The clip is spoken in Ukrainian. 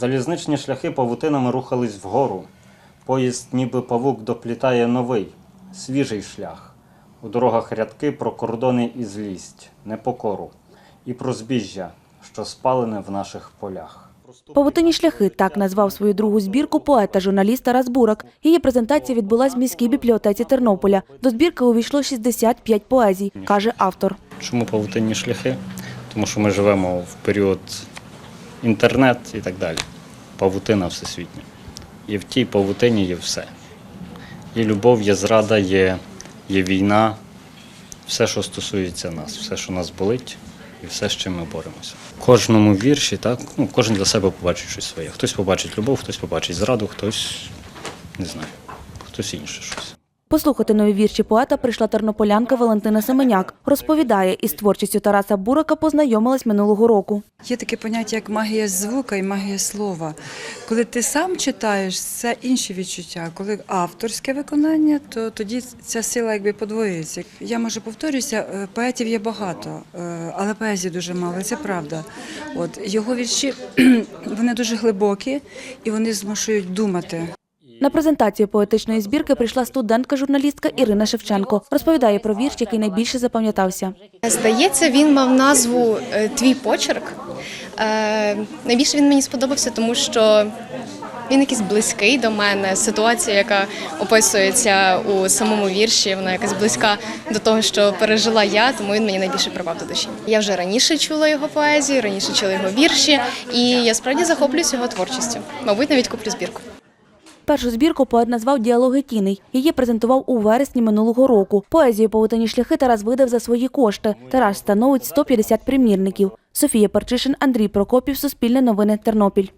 Залізничні шляхи павутинами рухались вгору. Поїзд, ніби павук, доплітає новий, свіжий шлях. У дорогах рядки про кордони і злість, непокору, і про збіжжя, що спалене в наших полях. Павутині шляхи так назвав свою другу збірку поет та журналіст Тарас Бурак. Її презентація відбулась в міській бібліотеці Тернополя. До збірки увійшло 65 поезій, каже автор. Чому павутинні шляхи? Тому що ми живемо в період інтернет і так далі. Павутина всесвітня. І в тій павутині є все. Є любов, є зрада, є, є війна, все, що стосується нас, все, що нас болить, і все, з чим ми боремося. В кожному вірші, так, ну, кожен для себе побачить щось своє. Хтось побачить любов, хтось побачить зраду, хтось не знаю, хтось інше щось. Послухати нові вірші поета прийшла тернополянка Валентина Семеняк. Розповідає, із творчістю Тараса Бурака познайомилась минулого року. Є таке поняття, як магія звука і магія слова. Коли ти сам читаєш, це інші відчуття. Коли авторське виконання, то тоді ця сила якби подвоюється. Я може повторюся, е, поетів є багато, е, але поезії дуже мало. Це правда. От його вірші вони дуже глибокі і вони змушують думати. На презентацію поетичної збірки прийшла студентка-журналістка Ірина Шевченко. Розповідає про вірш, який найбільше запам'ятався. Здається, він мав назву е, Твій почерк. Е, Найбільше він мені сподобався, тому що він якийсь близький до мене. Ситуація, яка описується у самому вірші, вона якась близька до того, що пережила я, тому він мені найбільше припав до душі. Я вже раніше чула його поезію, раніше чула його вірші, і я справді захоплююсь його творчістю. Мабуть, навіть куплю збірку. Першу збірку поет назвав Діалоги тіней. Її презентував у вересні минулого року. Поезію «Повитані шляхи Тарас видав за свої кошти. Тарас становить 150 примірників. Софія Парчишин, Андрій Прокопів, Суспільне новини, Тернопіль.